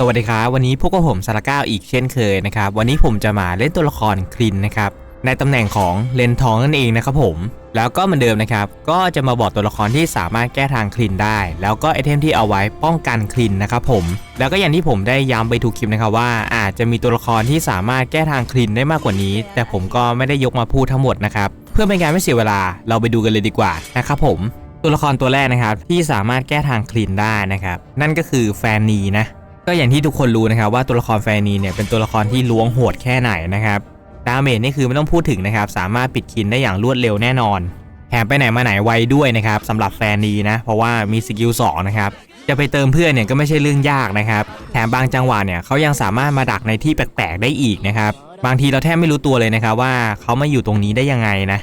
สวัสดีครับวันนี้พวกบผมสารก้าวอีกเช่นเคยนะครับวันนี้ผมจะมาเล่นตัวละครคลินนะครับในตำแหน่งของเลนทองนั่นเองนะครับผมแล้วก็เหมือนเดิมนะครับก็จะมาบอกตัวละครที่สามารถแก้ทางคลินได้ แล้วก็ไอเทมที่เอาไว้ป้องกันคลินนะครับผมแล้วก็อย่างที่ผมได้ย้ำไปทุกคลิปนะครับว่าอาจจะมีตัวละครที่สามารถแก้ทางคลินได้มากกว่านี้ แต่ผมก็ไม่ได้ยกมาพูดทั้งหมดนะครับเพื่อเป็นการไม่เสียเวลาเราไปดูกันเลยดีกว่านะครับผมตัวละครตัวแรกนะครับที่สามารถแก้ทางคลีนได้นะครับนั่นก็คือแฟนนีนะ ก็อย่างที่ทุกคนรู้นะครับว่าตัวละครแฟนีเนี่ยเป็นตัวละครที่ล้วงโหดแค่ไหนนะครับดาเมจนี่คือไม่ต้องพูดถึงนะครับสามารถปิดคินได้อย่างรวดเร็วแน่นอนแถมไปไหนมาไหนไวด้วยนะครับสำหรับแฟนนีนะเพราะว่ามีสกิล2นะครับจะไปเติมเพื่อนเนี่ยก็ไม่ใช่เรื่องยากนะครับแถมบางจังหวะเนี่ยเขายังสามารถมาดักในที่แปลกๆได้อีกนะครับบางทีเราแทบไม่รู้ตัวเลยนะครับว่าเขามาอยู่ตรงนี้ได้ยังไงนะ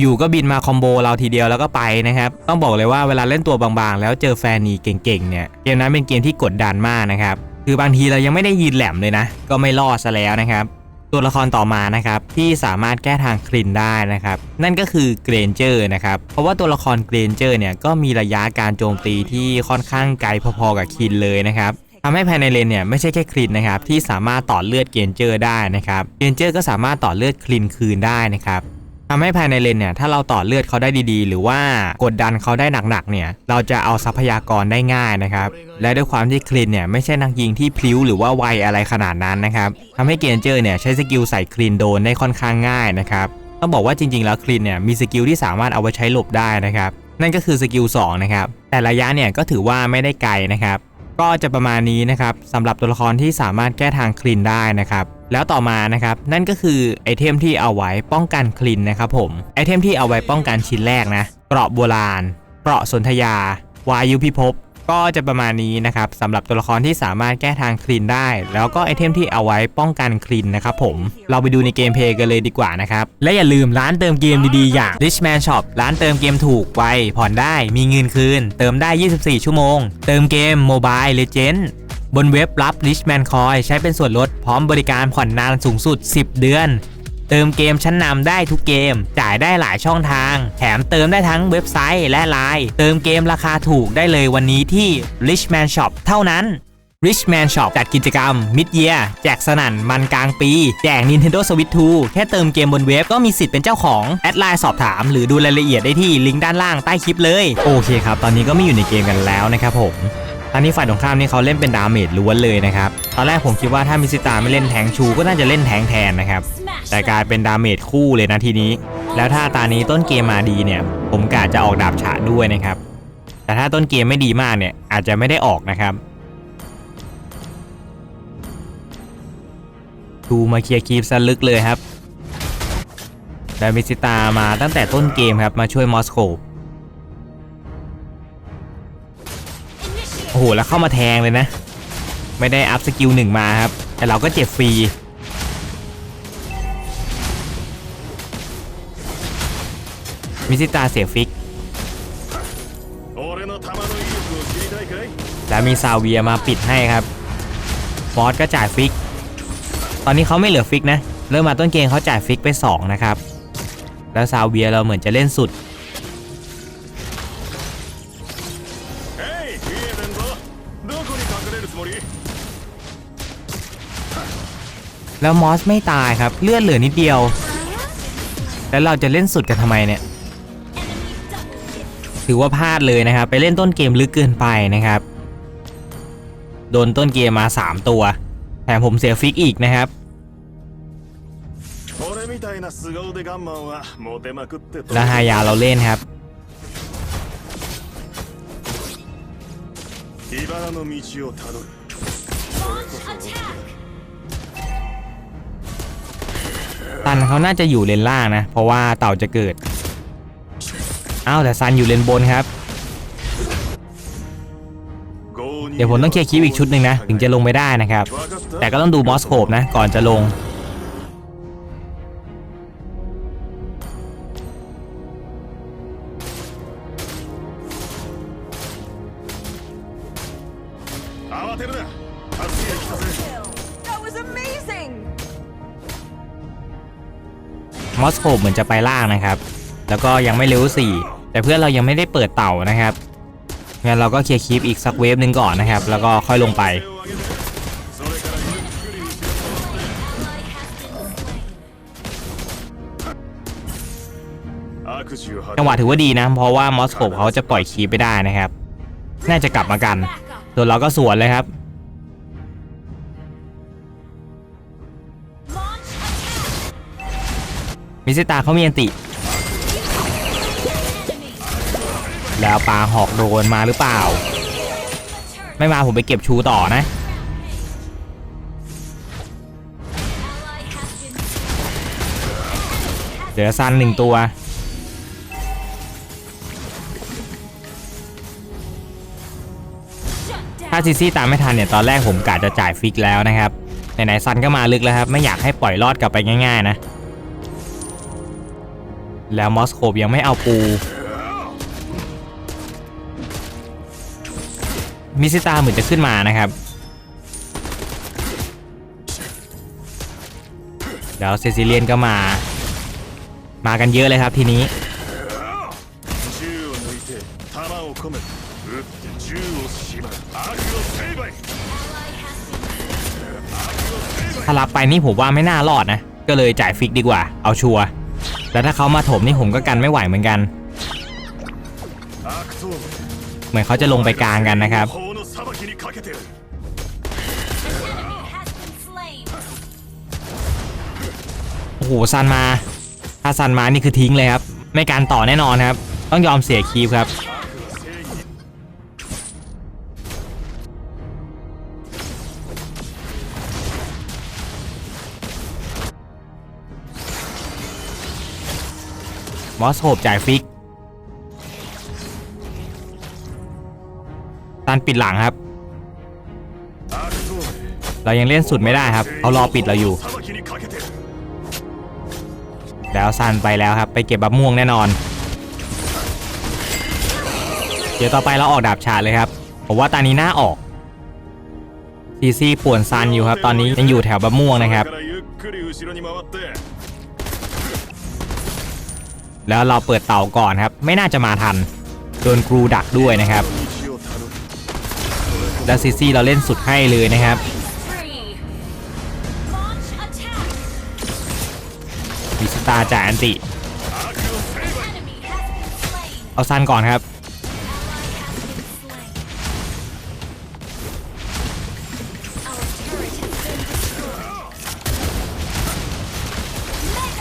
อยู่ๆก็บินมาคอมโบเราทีเดียวแล้วก็ไปนะครับ ต้องบอกเลยว่าเวลาเล่นตัวบางๆ แล้วเจอแฟนนีเก่งๆเนี่ยเกมนั้นเป็นเกมที่กดดันมากนะครับคือบางทีเรายังไม่ได้ยินแหลมเลยนะ ก็ไม่รอดซะแล้วนะครับตัวละครต่อมานะครับที่สามารถแก้ทางคลินได้นะครับนั่นก็คือเกรนเจอร์นะครับเพราะว่าตัวละครเกรนเจอร์เนี่ยก็มีระยะการโจมตีที่ค่อนข้างไกลพอๆกับคลินเลยนะครับทำให้ภายในเลนเนี่ยไม่ใช่แค่คลินนะครับที่สามารถต่อเลือดเกรนเจอร์ได้นะครับเกรนเจอร์ก็สามารถต่อเลือดคลินคืนได้นะครับ ทำให้ภายในเลนเนี่ยถ้าเราต่อเลือดเขาได้ดีๆ หรือว่ากดดันเขาได้หนักๆเนี่ยเราจะเอาทรัพยากรได้ง่ายนะครับและด้วยความที่คลินเนี่ยไม่ใช่นักยิงที่พลิ้วหรือว่าไวอะไรขนาดนั้นนะครับทำให้เกนเจอร์เนี่ยใช้สกิลใส่คลินโดนได้ค่อนข้างง่ายนะครับต้องบอกว่าจริงๆแล้วคลินเนี่ยมีสกิลที่สามารถเอาไว้ใช้หลบได้นะครับนั่นก็คือสกิล2นะครับแต่ระยะเนี่ยก็ถือว่าไม่ได้ไกลนะครับ ก็จะประมาณนี้นะครับสำหรับตัวละครที่สามารถแก้ทางคลินได้นะครับแล้วต่อมานะครับนั่นก็คือไอเทมที่เอาไว้ป้องกันคลินนะครับผมไอเทมที่เอาไว้ป้องกันชิ้นแรกนะเกราะโบราณเกราะสนธยาวายุพิภพ ก็จะประมาณนี้นะครับสำหรับตัวละครที่สามารถแก้ทางคลินได้ แล้วก็ไอเทมที่เอาไว้ป้องกันคลินนะครับผม เราไปดูในเกมเพลย์กันเลยดีกว่านะครับ และอย่าลืมร้านเติมเกมดีๆ อย่าง Richman Shop ร้านเติมเกมถูกไวผ่อนได้มีเงินคืน เติมได้ 24 ชั่วโมง เติมเกม Mobile Legend บนเว็บรับ Richman Coin ใช้เป็นส่วนลดพร้อมบริการผ่อนนานสูงสุด 10 เดือน เติมเกมชั้นนำได้ทุกเกม จ่ายได้หลายช่องทาง แถมเติมได้ทั้งเว็บไซต์และไลน์เติมเกมราคาถูกได้เลยวันนี้ที่ Richman Shop เท่านั้น Richman Shop จัดกิจกรรม Mid Year แจกสนั่นมันกลางปี แจก Nintendo Switch 2 แค่เติมเกมบนเว็บก็มีสิทธิ์เป็นเจ้าของ แอดไลน์สอบถาม หรือดูรายละเอียดได้ที่ลิงก์ด้านล่างใต้คลิปเลย โอเคครับ ตอนนี้ก็ไม่อยู่ในเกมกันแล้วนะครับผม อนนี้ฝ่ายตรงข้ามนี่เขาเล่นเป็นดาเมจล้วนเลยนะครับ ตอนแรกผมคิดว่าถ้ามิสซิตาไม่เล่นแทงชูก็น่าจะเล่นแทงแทนนะครับ แต่กลายเป็นดาเมจคู่เลยนะทีนี้ แล้วถ้าตานี้ต้นเกมมาดีเนี่ย ผมกะจะออกดาบฉะด้วยนะครับ แต่ถ้าต้นเกมไม่ดีมากเนี่ยอาจจะไม่ได้ออกนะครับดูมาเคลียร์คีฟซะลึกเลยครับ แต่มิสซิตามาตั้งแต่ต้นเกมครับมาช่วยมอสโก โหแล้วเข้ามาแทงเลยนะ ไม่ได้อัพสกิลหนึ่งมาครับ แต่เราก็เจ็บฟรีมิซิตาเสียฟิก แล้วมีซาเวียมาปิดให้ครับฟอสก็จ่ายฟิก ตอนนี้เขาไม่เหลือฟิกนะ เริ่มมาต้นเกมเขาจ่ายฟิกไป 2 นะครับ แล้วซาเวียเราเหมือนจะเล่นสุด แล้วมอสไม่ตายครับ เลือดเหลือนิดเดียว แล้วเราจะเล่นสุดกันทำไมเนี่ย ถือว่าพลาดเลยนะครับ ไปเล่นต้นเกมลึกเกินไปนะครับ โดนต้นเกมมา 3 ตัว แถมผมเสียฟิกอีกนะครับ 俺みたいな凄腕ガンマンはモテまくってと แล้วฮายาเราเล่นครับ 茨の道をたどる ซันเขาน่าจะอยู่เลนล่างนะ เพราะว่าเต่าจะเกิดอ้าวแต่ซันอยู่เลนบนครับ เดี๋ยวผมต้องเคลียร์คิวอีกชุดหนึ่งนะ ถึงจะลงไปได้นะครับ แต่ก็ต้องดูมอสโคบนะ ก่อนจะลง มอสโคบเหมือนจะไปล่างนะครับ แล้วก็ยังไม่เลเวล4แต่เพื่อนเรายังไม่ได้เปิดเต่านะครับงั้นเราก็เคลียร์คลิปอีกสักเวฟหนึ่งก่อนนะครับ แล้วก็ค่อยลงไปจังหวะถือว่าดีนะ เพราะว่ามอสโคบเขาจะปล่อยคีไปได้นะครับ น่าจะกลับมากันส่วนเราก็สวนเลยครับ มิซิตาเขามีอันติ แล้วปลาหอกโดนมาหรือเปล่า ไม่มาผมไปเก็บชูต่อนะเหลือซันหนึ่งตัวถ้าซีซี่ตามไม่ทันเนี่ยตอนแรกผมกะจะจ่ายฟิกแล้วนะครับไหนๆซันก็มาลึกแล้วครับ ไม่อยากให้ปล่อยรอดกลับไปง่ายๆนะ แล้วมอสโคบยังไม่เอาปู มิซิตาเหมือนจะขึ้นมานะครับ แล้วเซซิเลียนก็มา มากันเยอะเลยครับทีนี้ถ้ารับไปนี่ผมว่าไม่น่ารอดนะ ก็เลยจ่ายฟิกดีกว่า เอาชัวร์ แล้วถ้าเขามาถมนี่ผมก็กันไม่ไหวเหมือนกัน เหมือนเขาจะลงไปกลางกันนะครับ โอ้โหซันมา ถ้าซันมานี่คือทิ้งเลยครับ ไม่การต่อแน่นอนครับ ต้องยอมเสียคีบครับ มอสโฮบจ่ายฟิกตันปิดหลังครับ เรายังเล่นสุดไม่ได้ครับเขารอปิดเราอยู่ แล้วซันไปแล้วครับ ไปเก็บบับม่วงแน่นอน เดี๋ยวต่อไปเราออกดาบฉาดเลยครับ ผมว่าตอนนี้น่าออกซีซีป่วนซันอยู่ครับ ตอนนี้ยังอยู่แถวบับม่วงนะครับ แล้วเราเปิดเต่าก่อนครับ ไม่น่าจะมาทัน โดนกรูดักด้วยนะครับ แล้วซิซี่เราเล่นสุดให้เลยนะครับมิสตาจ่ายอันติ เอาซันก่อนครับ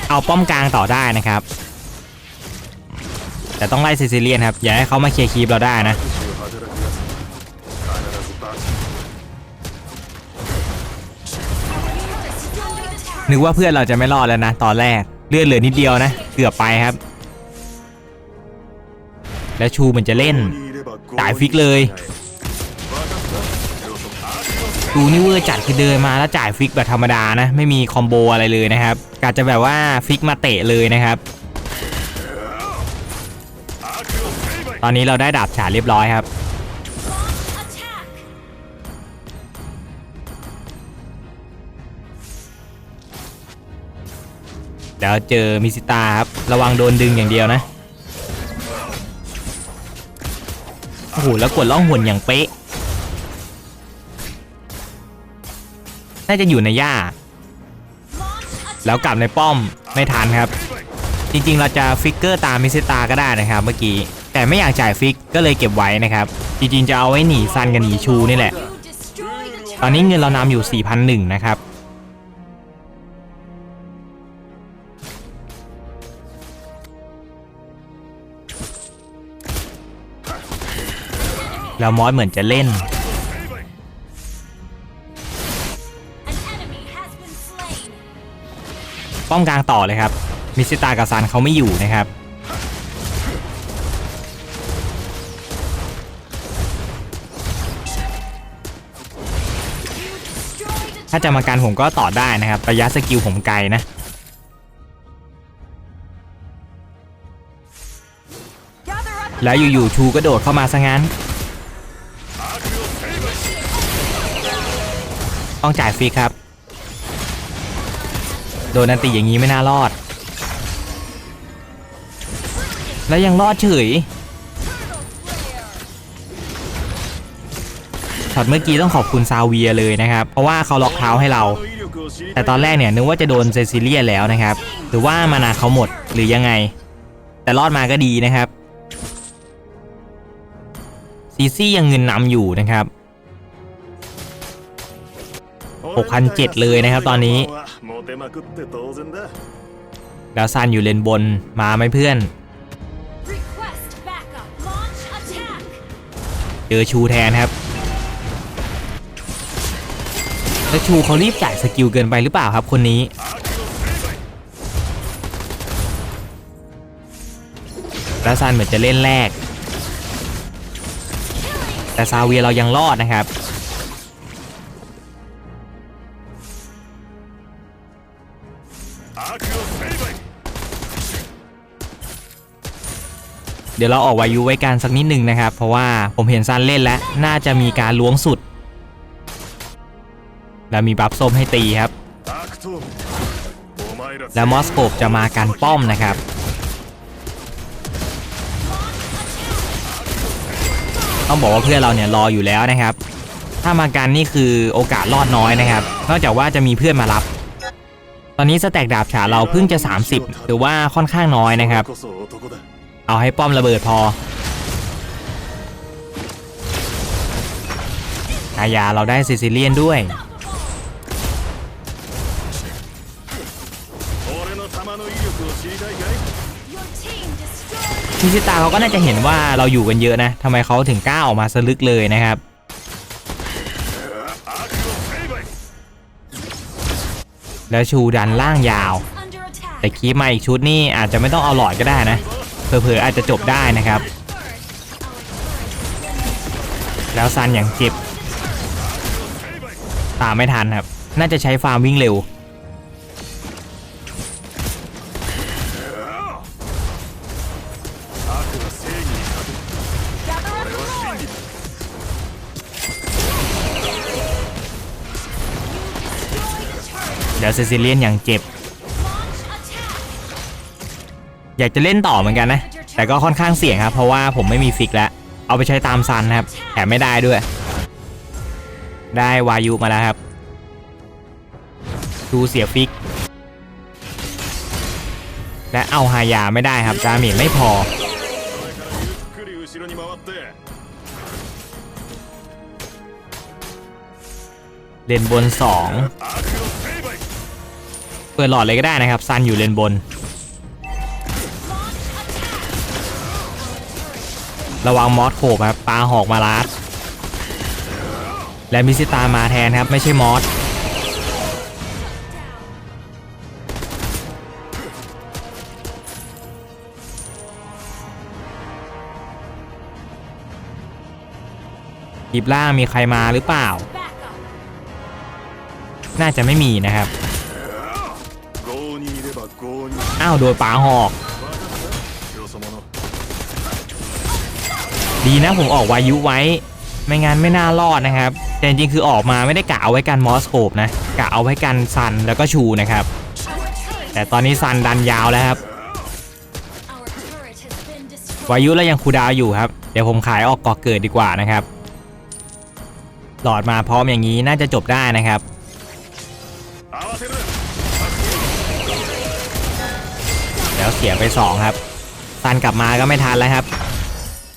เอาป้อมกลางต่อได้นะครับ แต่ต้องไล่ซิซิเลียนครับ อย่าให้เขามาเคลียร์คีบเราได้นะ นึกว่าเพื่อนเราจะไม่รอดแล้วนะ ตอนแรกเลือดเหลือนิดเดียวนะ เกือบไปครับ แล้วชูมันจะเล่นจ่ายฟิกเลยดูนี่เวอร์จัดคือเดินมาแล้วจ่ายฟิกแบบธรรมดานะ ไม่มีคอมโบอะไรเลยนะครับกาจะแบบว่าฟิกมาเตะเลยนะครับ ตอนนี้เราได้ดาบฉาเรียบร้อยครับแล้วเจอมิซิตาครับ ระวังโดนดึงอย่างเดียวนะ โอ้โห แล้วกดล่องหุ่นอย่างเป๊ะ น่าจะอยู่ในหญ้าแล้วกลับในป้อมไม่ทันครับ จริงๆ เราจะฟิกเกอร์ตามมิซิตาก็ได้นะครับเมื่อกี้ แต่ไม่อยากจ่ายฟิกก็เลยเก็บไว้นะครับ จริงๆจะเอาไว้หนีซันกับหนีชูนี่แหละ ตอนนี้เงินเรานำอยู่ 4,001นะครับแล้วมอสเหมือนจะเล่น ป้อมกลางต่อเลยครับ มิสตากับซันเขาไม่อยู่นะครับ ถ้าจะมากันผมก็ต่อได้นะครับ ระยะสกิลผมไกลนะแล้วอยู่ๆชูก็โดดเข้ามาซะงั้น ต้องจ่ายฟรีครับ โดนนันติอย่างนี้ไม่น่ารอด แล้วยังรอดเฉย ช็อตเมื่อกี้ต้องขอบคุณซาเวียเลยนะครับ เพราะว่าเขาล็อกเท้าให้เรา แต่ตอนแรกเนี่ยนึกว่าจะโดนเซซิเลียแล้วนะครับ หรือว่ามานาเขาหมดหรือยังไง แต่รอดมาก็ดีนะครับซีซี่ยังเงินนำอยู่นะครับ6,007เลยนะครับตอนนี้ ดาวซันอยู่เลนบนมาไหมเพื่อน เจอชูแทนครับ แล้วชูเขารีบจ่ายสกิลเกินไปหรือเปล่าครับคนนี้ แล้วซานเหมือนจะเล่นแรก แต่ซาเวียเรายังรอดนะครับเดี๋ยวเราออกวายุไว้กันสักนิดหนึ่งนะครับ เพราะว่าผมเห็นซันเล่นแล้ว น่าจะมีการล้วงสุด แล้วมีบัฟส้มให้ตีครับ แล้วมอสโกบจะมากันป้อมนะครับ ต้องบอกว่าเพื่อนเราเนี่ยรออยู่แล้วนะครับ ถ้ามากันนี่คือโอกาสรอดน้อยนะครับ นอกจากว่าจะมีเพื่อนมารับ ตอนนี้สแต็กดาบฉาเราเพิ่งจะ 30 หรือว่าค่อนข้างน้อยนะครับ เอาให้ป้อมระเบิดพออาญาเราได้ซิซิเลียนด้วย ทิซิตาเขาก็น่าจะเห็นว่าเราอยู่กันเยอะนะทำไมเขาถึงกล้าออกมาสลึกเลยนะครับแล้วชูดันล่างยาว แต่คีบมาอีกชุดนี่อาจจะไม่ต้องเอาหลอดก็ได้นะเผลอๆอาจจะจบได้นะครับ แล้วซันอย่างเจ็บตามไม่ทันครับ น่าจะใช้ฟาร์มวิ่งเร็ว เดี๋ยวเซซิเลียนอย่างเจ็บ อยากจะเล่นต่อเหมือนกันนะ แต่ก็ค่อนข้างเสี่ยงครับ เพราะว่าผมไม่มีฟิกแล้ว เอาไปใช้ตามซันนะครับ แถมไม่ได้ด้วย ได้วายุมาแล้วครับ ดูเสียฟิก และเอาฮายาไม่ได้ครับดาเมจไม่พอเด่นบน 2 ปิดหลอดเลยก็ได้นะครับซันอยู่เลนบน ระวังมอสโขบครับปลาหอกมาลัดและมิสิตามาแทนครับ ไม่ใช่มอสกีบล่างมีใครมาหรือเปล่า น่าจะไม่มีนะครับ อ้าวโดนป่าหอก ดีนะผมออกวายุไว้ ไม่งั้นไม่น่ารอดนะครับ แต่จริงคือออกมาไม่ได้กะเอาไว้กันมอสโคปนะกะเอาไว้กันซันแล้วก็ชูนะครับ แต่ตอนนี้ซันดันยาวแล้วครับวายุแล้วยังคูดาวอยู่ครับ เดี๋ยวผมขายออกก่อเกิดดีกว่านะครับ หลอดมาพร้อมอย่างนี้น่าจะจบได้นะครับ แล้วเสียไป 2 ครับซันกลับมาก็ไม่ทันแล้วครับ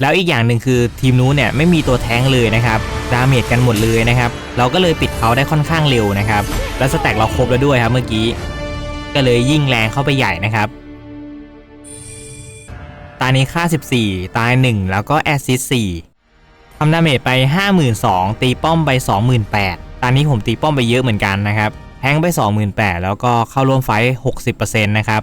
แล้วอีกอย่างหนึ่งคือทีมนู้นเนี่ยไม่มีตัวแท้งเลยนะครับดาเมจกันหมดเลยนะครับ เราก็เลยปิดเขาได้ค่อนข้างเร็วนะครับ แล้วสแต็กเราครบแล้วด้วยครับเมื่อกี้ ก็เลยยิ่งแรงเข้าไปใหญ่นะครับ ตานี้ค่า 14 ตาย 1 แล้วก็แอสซิส4ทำดาเมจไป 52,000 ตีป้อมไป 28,000 ตอนนี้ผมตีป้อมไปเยอะเหมือนกันนะครับ แทงไป 28,000 แล้วก็เข้าร่วมไฟท์60%นะครับ